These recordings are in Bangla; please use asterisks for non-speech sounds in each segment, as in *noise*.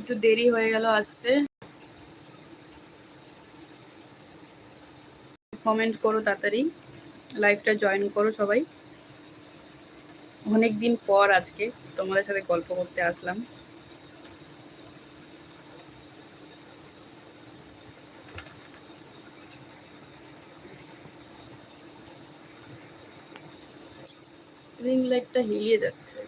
একটু দেরি হয়ে গেল আসতে। কমেন্ট করো তাড়াতাড়ি। লাইভটা জয়েন করো সবাই। অনেক দিন পর আজকে তোমাদের সাথে গল্প করতে আসলাম। রিং লাইটটা হিলিয়ে যাচ্ছে।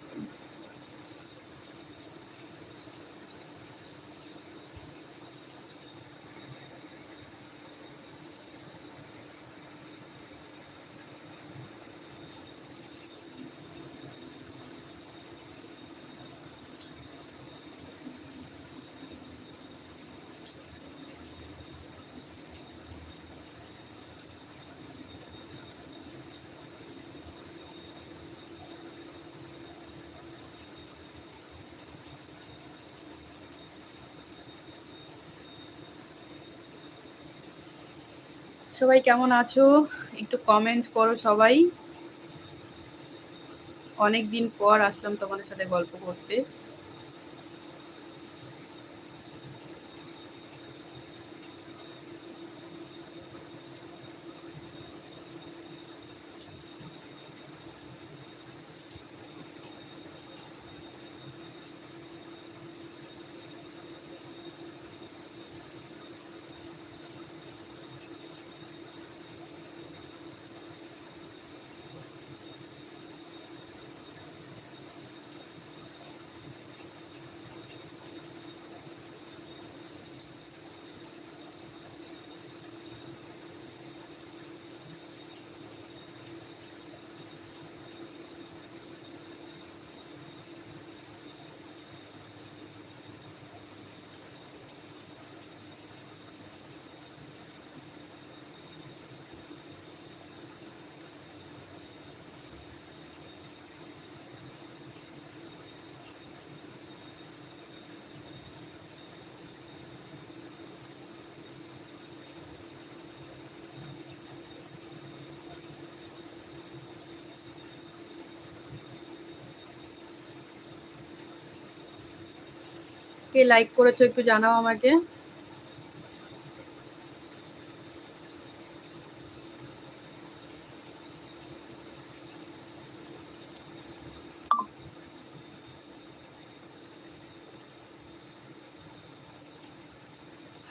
সবাই কেমন আছো? একটু কমেন্ট করো সবাই। অনেক দিন পর আসলাম তোমাদের সাথে গল্প করতে। কে লাইক করেছ একটু জানাও আমাকে।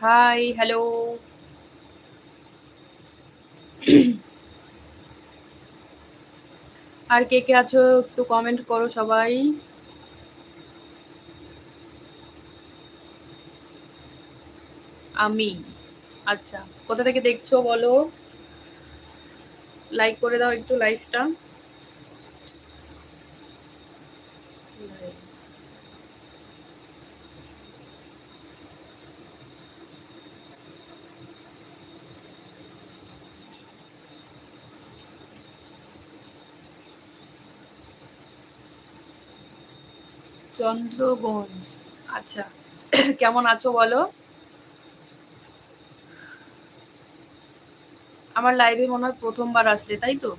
হাই হ্যালো আর কে কে আছো একটু কমেন্ট করো সবাই। আমি। আচ্ছা কোথা থেকে দেখছ বলো? লাইক করে দাও একটু লাইভটা চন্দ্রগঞ্জ। আচ্ছা *clears throat* কেমন আছো বলো? আমার লাইভে মনে হয় প্রথমবার আসলে, তাই তো?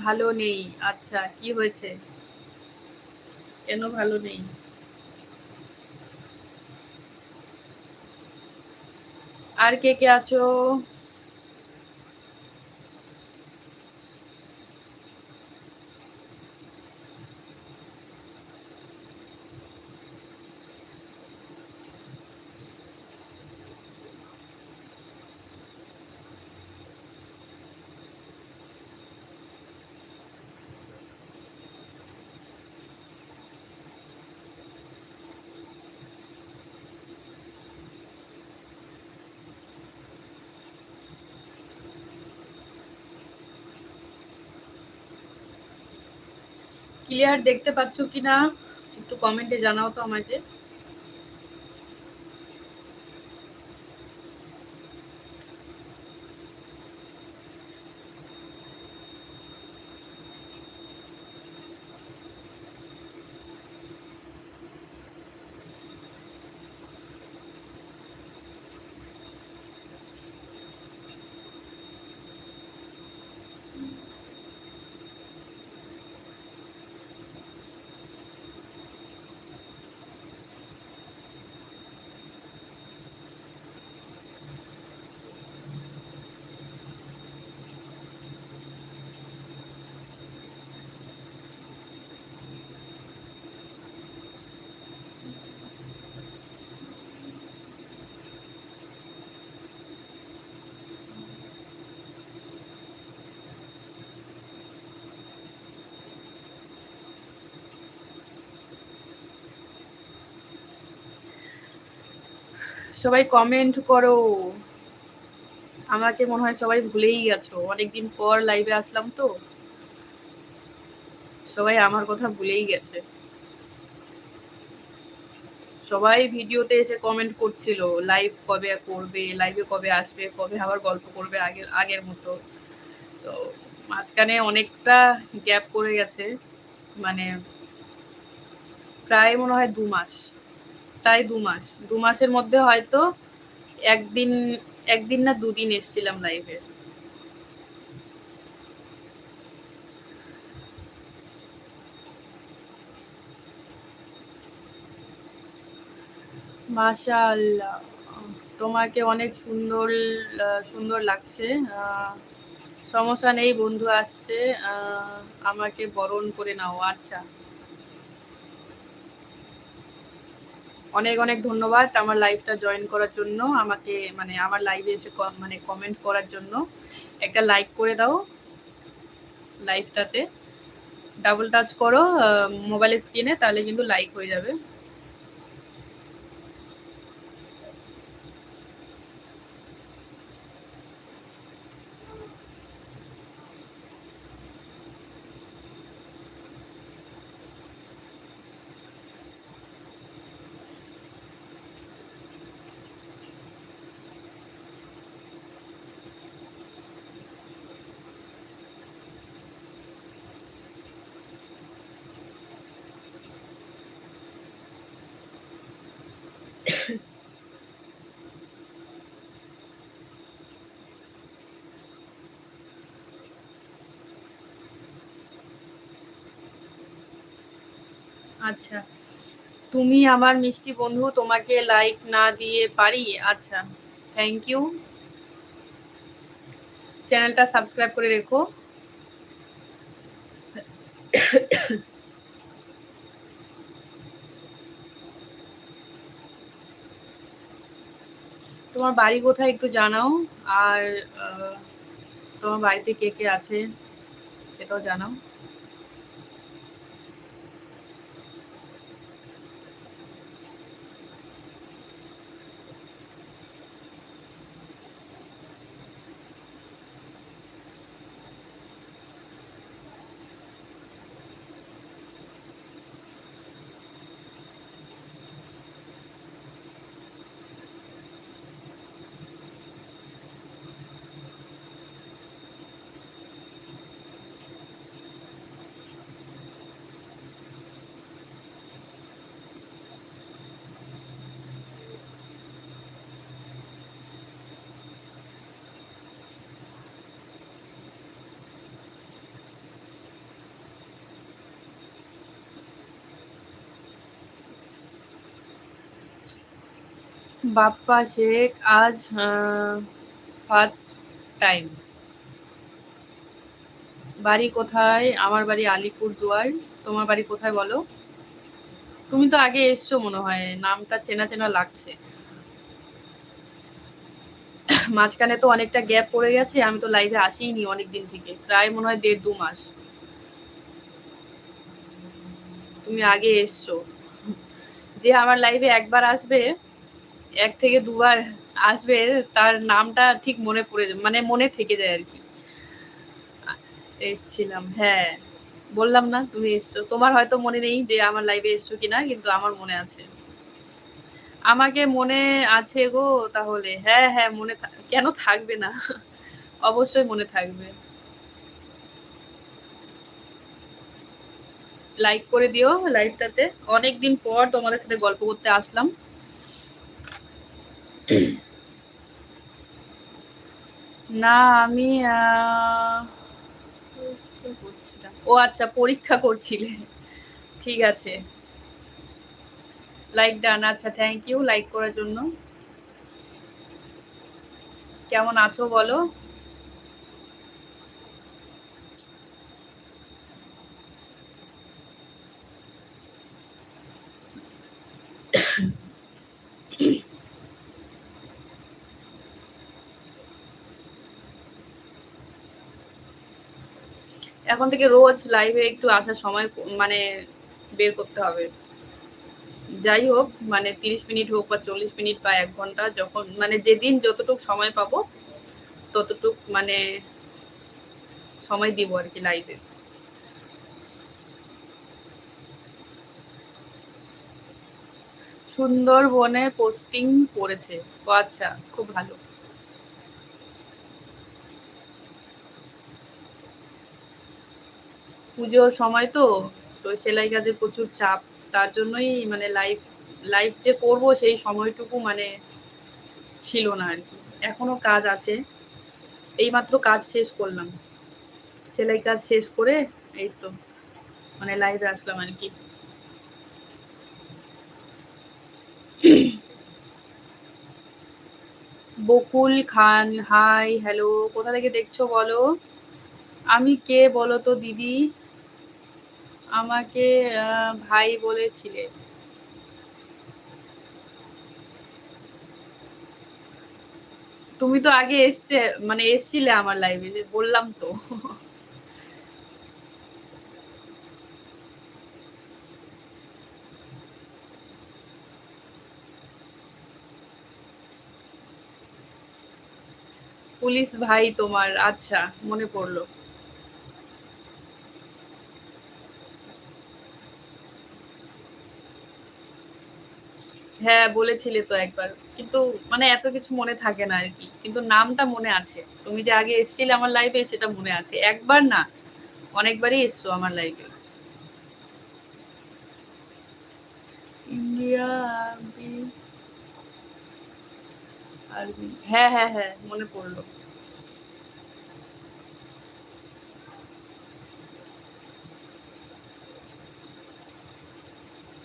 ভালো নেই আচ্ছা কি হয়েছে? কেন ভালো নেই? আর কে কে আছো? ক্লিয়ার দেখতে পাচ্ছ কি না একটু কমেন্টে জানাও তো আমাকে। সবাই কমেন্ট করো। আমাকে মনে হয় সবাই ভুলেই গেছো। অনেকদিন পর লাইভে আসলাম তো। সবাই আমার কথা ভুলেই গেছে। সবাই ভিডিওতে এসে কমেন্ট করছিল লাইভ কবে করবে লাইভে কবে আসবে, কবে আবার গল্প করবে আগের আগের মতো। তো মাঝখানে অনেকটা গ্যাপ পড়ে গেছে। মানে প্রায় মনে হয় দু মাস। প্রায় দু মাস। দু মাসের মধ্যে হয়তো একদিন একদিন না দুদিন এসছিলাম লাইভে মাশাআল্লাহ। তোমাকে অনেক সুন্দর সুন্দর লাগছে। সমস্যা নেই, বন্ধু আসছে। আমাকে বরণ করে নাও। আচ্ছা। অনেক অনেক ধন্যবাদ আমার লাইভটা জয়েন করার জন্য, আমাকে মানে আমার লাইভে এসে মানে কমেন্ট করার জন্য। একটা লাইক করে দাও লাইভটাতে ডাবল টাচ করো মোবাইল স্ক্রিনে তাহলে কিন্তু লাইক হয়ে যাবে। আচ্ছা। তুমি আমার মিষ্টি বন্ধু, তোমাকে লাইক না দিয়ে পারি? আচ্ছা থ্যাংক ইউ চ্যানেলটা সাবস্ক্রাইব করে রেখো। তোমার বাড়ি কোথায় একটু জানাও, আর তোমার বাড়িতে কে কে আছে সেটাও জানাও। বাপ্পা শেখ আজ ফার্স্ট টাইম বাড়ি কোথায়? আমার বাড়ি আলিপুর দুয়ার তোমার বাড়ি কোথায় বলো? তুমি তো আগে এসছো মনে হয়, নামটা চেনা চেনা লাগছে। মাঝখানে তো অনেকটা গ্যাপ পড়ে গেছে, আমি তো লাইভে আসিনি অনেক দিন থেকে, প্রায় মনে হয় দেড় দু মাস। তুমি আগে এসছো। যে আমার লাইভে একবার আসবে এক থেকে দুবার আসবে, তার নামটা ঠিক মনে পড়ে মানে মনে থেকে যায় আর কি। এসছিলাম হ্যাঁ। বললাম না, তুমি এসছো। তোমার হয়তো মনে নেই যে আমার লাইভে এসছো কিনা, কিন্তু আমার মনে আছে। আমাকে মনে আছে গো তাহলে। হ্যাঁ হ্যাঁ মনে কেন থাকবে না? অবশ্যই মনে থাকবে। লাইক করে দিও লাইভটাতে অনেকদিন পর তোমাদের সাথে গল্প করতে আসলাম। *clears throat* না, আমি ও আচ্ছা পরীক্ষা করছিলে। ঠিক আছে। লাইক ডান আচ্ছা থ্যাংক ইউ লাইক করার জন্য। কেমন আছো বলো? এখন থেকে রোজ লাইভে একটু আসার সময় মানে বের করতে হবে। যাই হোক মানে তিরিশ মিনিট হোক বা চল্লিশ মিনিট বা এক ঘণ্টা যখন মানে যেদিন যতটুকু সময় পাবো, ততটুক মানে সময় দিব আর কি লাইভে সুন্দরবনে পোস্টিং করেছে। ও আচ্ছা খুব ভালো। পুজোর সময় তো তো সেলাই কাজে প্রচুর চাপ, তার জন্যই মানে লাইভ লাইভ যে করব সেই সময়টুকু মানে ছিল না আর কি। এখনও কাজ আছে, এইমাত্র কাজ শেষ করলাম। সেলাই কাজ শেষ করে এই তো মানে লাইভে আসলাম আর কি। বকুল খান হাই হ্যালো কোথা থেকে দেখছ বলো? আমি কে বলো তো দিদি? আমাকে ভাই বলেছিলে তুমি তো আগে এসছে মানে এসছিলে আমার লাইভে বললাম তো। পুলিশ ভাই তোমার আচ্ছা মনে পড়ল। হ্যাঁ বলেছিলে তো একবার। কিন্তু মানে এত কিছু মনে থাকে না আর কি কিন্তু নামটা মনে আছে। তুমি যে আগে এসছিলে আমার লাইফে সেটা মনে আছে। একবার না, অনেকবারই এসছো আমার লাইফে হ্যাঁ হ্যাঁ হ্যাঁ মনে পড়ল।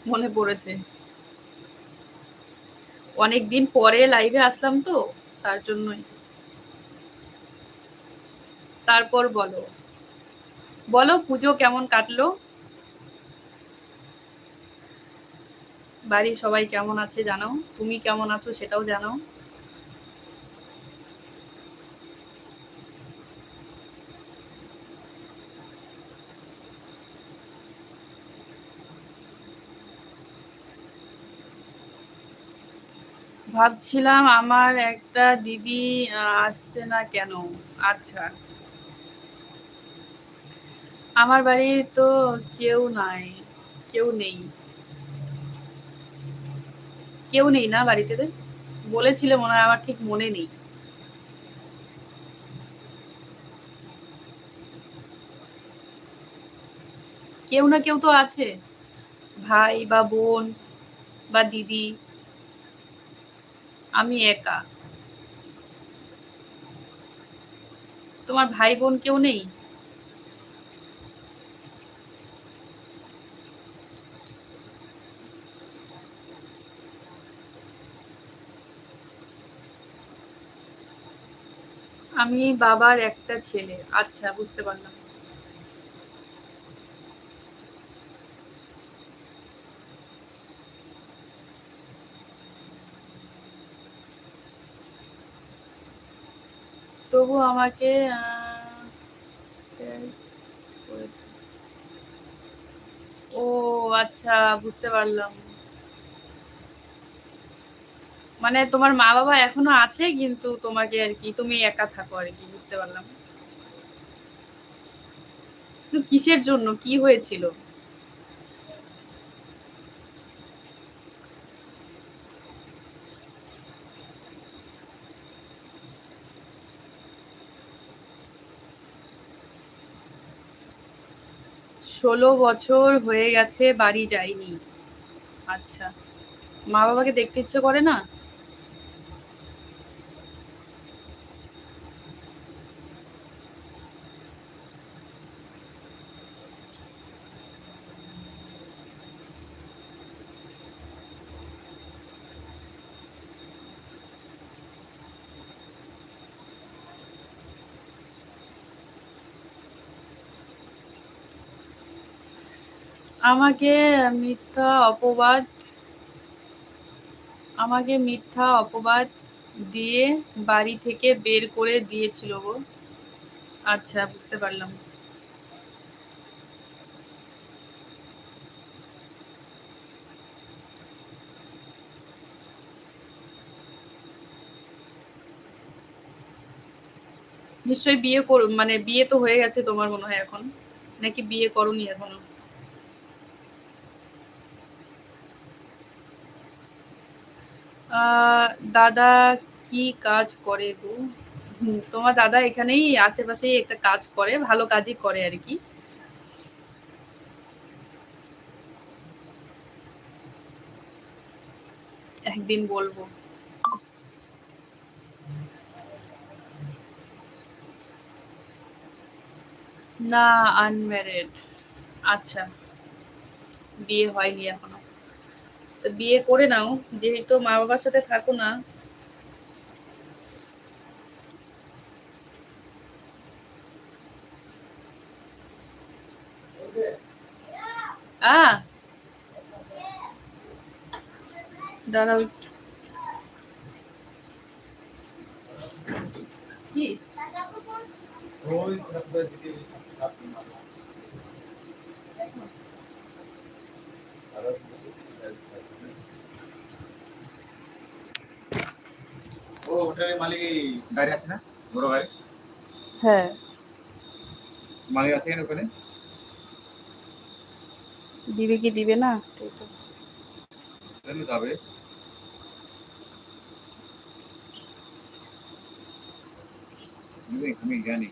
মনে পড়েছে। অনেক দিন পরে লাইভে আসলাম তো, তার জন্যই। তারপর বলো। বলো, পুজো কেমন কাটলো? বাড়ির সবাই কেমন আছে জানাও। তুমি কেমন আছো সেটাও জানাও। ভাবছিলাম আমার একটা দিদি আসছে না কেন? আচ্ছা। আমার বাড়ির তো কেউ নাই, কেউ নেই। কেউ নেই না বাড়িতে বলেছিলে মনে হয়, আমার ঠিক মনে নেই। কেউ না কেউ তো আছে। ভাই বা বোন বা দিদি। আমি একা। তোমার ভাই বোন কেউ নেই? আমি বাবার একটা ছেলে। আচ্ছা বুঝতে পারলাম। তবু আমাকে ও আচ্ছা বুঝতে পারলাম। মানে তোমার মা বাবা এখনও আছে কিন্তু তোমাকে আর কি, তুমি একা থাকো আর কি, বুঝতে পারলাম। কিসের জন্য, কি হয়েছিল? ষোলো বছর হয়ে গেছে বাড়ি যাইনি। আচ্ছা। মা বাবাকে দেখতে ইচ্ছে করে না? আমাকে মিথ্যা অপবাদ, আমাকে মিথ্যা অপবাদ দিয়ে বাড়ি থেকে বের করে দিয়েছিল গো। আচ্ছা বুঝতে পারলাম। নিশ্চয়ই বিয়ে করো মানে বিয়ে তো হয়ে গেছে তোমার মনে হয় এখন? নাকি বিয়ে করনি এখনও? দাদা কি কাজ করে গো? তোমার দাদা এখানেই আশেপাশেই একটা কাজ করে, ভালো কাজই করে আর কি। একদিন বলব। না আনম্যারিড আচ্ছা বিয়ে হয়নি এখনও। বিয়ে করে নাও যেহেতু মা বাবার সাথে থাকো না। আ। দাঁড়াও। কি? ও হোটেলের মালিক গাড়ি আছে না? বড় গাড়ি হ্যাঁ। মালিক আছে কেন ওখানে? দিবে কি দিবে না? তাই তো। যাবে। আমি জানি।